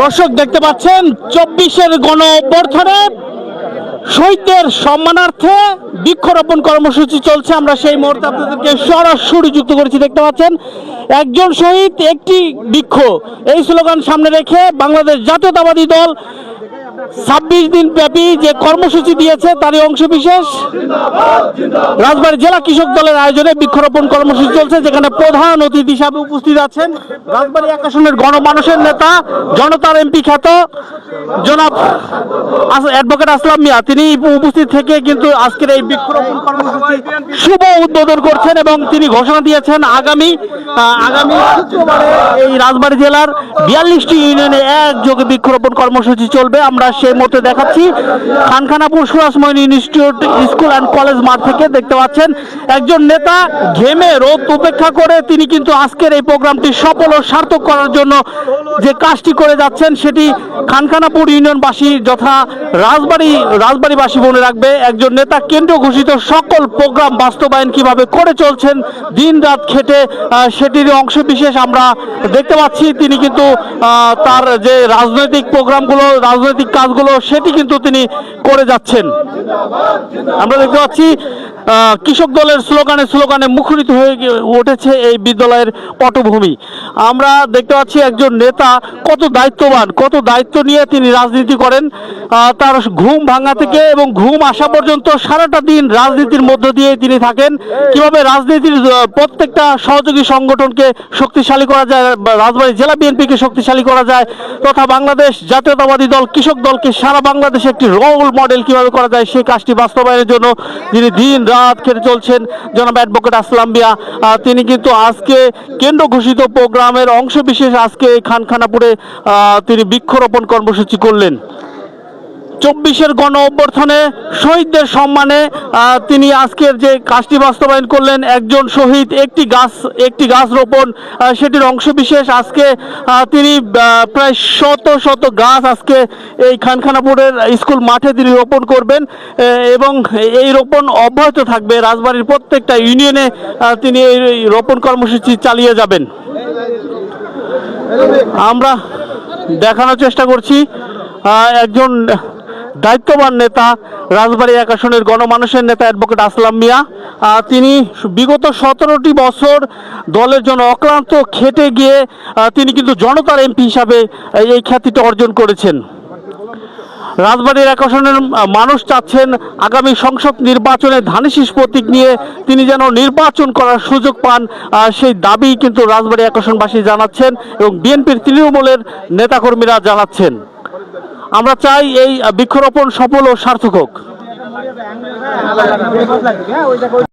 দর্শক দেখতে পাচ্ছেন, চব্বিশের গণ অভ্যর্থনে শহীদদের সম্মানার্থে বৃক্ষরোপণ কর্মসূচি চলছে। আমরা সেই মুহূর্তে আপনাদেরকে সরাসরি যুক্ত করেছি, দেখতে পাচ্ছেন, একজন শহীদ, একটি বৃক্ষ। এই স্লোগান সামনে রেখে বাংলাদেশ জাতীয়তাবাদী দল ছাব্বিশ দিন ব্যাপী যে কর্মসূচি দিয়েছে, তারই অংশ বিশেষ রাজবাড়ী জেলা কৃষক দলের আয়োজনে বৃক্ষরোপণ কর্মসূচি চলছে, যেখানে প্রধান অতিথি হিসাবে উপস্থিত আছেন রাজবাড়ী এক আসনের গণমানুষের নেতা, জনতার এমপি খ্যাত জনাব অ্যাডভোকেট আসলাম মিয়া। তিনি উপস্থিত থেকে কিন্তু আজকের এই বৃক্ষরোপণ কর্মসূচি শুভ উদ্বোধন করছেন এবং তিনি ঘোষণা দিয়েছেন, আগামী আগামী শুক্রবারে এই রাজবাড়ী জেলার বিয়াল্লিশটি ইউনিয়নে একযোগে বৃক্ষরোপণ কর্মসূচি চলবে। আমরা সেই মতো দেখাচ্ছি খানখানাপুর সুরাসময়ন ইনস্টিটিউট স্কুল অ্যান্ড কলেজ মাঠ থেকে দেখতে পাচ্ছেন একজন নেতা ঘেমে রোদ উপেক্ষা করে। তিনি কিন্তু আজকের এই প্রোগ্রামটি সফল ও সার্থক করার জন্য যে কাজটি করে যাচ্ছেন সেটি খানখানাপুর ইউনিয়নবাসী যথা রাজবাড়ী, রাজবাড়িবাসী মনে রাখবে, একজন নেতা কেন্দ্র ঘোষিত সকল প্রোগ্রাম বাস্তবায়ন কীভাবে করে চলছেন দিন রাত খেটে সেটির অংশ বিশেষ আমরা দেখতে পাচ্ছি। তিনি কিন্তু তার যে রাজনৈতিক প্রোগ্রামগুলো, রাজনৈতিক কাজগুলো সেটি কিন্তু তিনি করে যাচ্ছেন। আমরা দেখতে পাচ্ছি কৃষক দলের স্লোগানে স্লোগানে মুখরিত হয়ে উঠেছে এই বিদ্যালয়ের পটভূমি। আমরা দেখতে পাচ্ছি একজন নেতা কত দায়িত্ববান কত দায়িত্ব নিয়ে তিনি রাজনীতি করেন। তার ঘুম ভাঙা থেকে এবং ঘুম আসা পর্যন্ত সারাটা দিন রাজনীতির মধ্য দিয়ে তিনি থাকেন। কীভাবে রাজনীতির প্রত্যেকটা সহযোগী সংগঠনকে শক্তিশালী করা যায় রাজবাড়ী জেলা বিএনপিকে শক্তিশালী করা যায় তথা বাংলাদেশ জাতীয়তাবাদী দল কৃষক দলকে সারা বাংলাদেশে একটি রোল মডেল কীভাবে করা যায় সেই কাজটি বাস্তবায়নের জন্য যিনি দিন রাত খেটে চলছেন। জনাব অ্যাডভোকেট আসলাম আহ, তিনি কিন্তু আজকে কেন্দ্র ঘোষিত প্রোগ্রামের অংশ বিশেষ আজকে এই খানখানাপুরে তিনি বৃক্ষরোপণ কর্মসূচি করলেন। চব্বিশের গণ অভ্যর্থনে শহীদদের সম্মানে তিনি আজকের যে কাজটি বাস্তবায়ন করলেন, একজন শহীদ, একটি গাছ একটি গাছ রোপণ সেটির অংশ বিশেষ আজকে তিনি প্রায় শত শত গাছ আজকে এই খানখানাপুরের স্কুল মাঠে তিনি রোপণ করবেন এবং এই রোপণ অব্যাহত থাকবে। রাজবাড়ির প্রত্যেকটা ইউনিয়নে তিনি এই রোপণ কর্মসূচি চালিয়ে যাবেন। আমরা দেখানোর চেষ্টা করছি একজন দায়িত্ববান নেতা, রাজবাড়ী এক আসনের গণমানুষের নেতা অ্যাডভোকেট আসলাম মিয়া। তিনি বিগত সতেরোটি বছর দলের জন্য অক্লান্ত খেটে গিয়ে তিনি কিন্তু জনতার এমপি হিসাবে এই খ্যাতিটা অর্জন করেছেন। রাজবাড়ির আকর্ষণের মানুষ চাচ্ছেন আগামী সংসদ নির্বাচনে ধানেশিস প্রতীক নিয়ে। তিনি যেন নির্বাচন করার সুযোগ পান সেই দাবি কিন্তু রাজবাড়ি আকর্ষণবাসী জানাচ্ছেন এবং বিএনপির তৃণমূলের নেতাকর্মীরা জানাচ্ছেন। আমরা চাই এই বৃক্ষরোপণ সফল ও সার্থক হোক।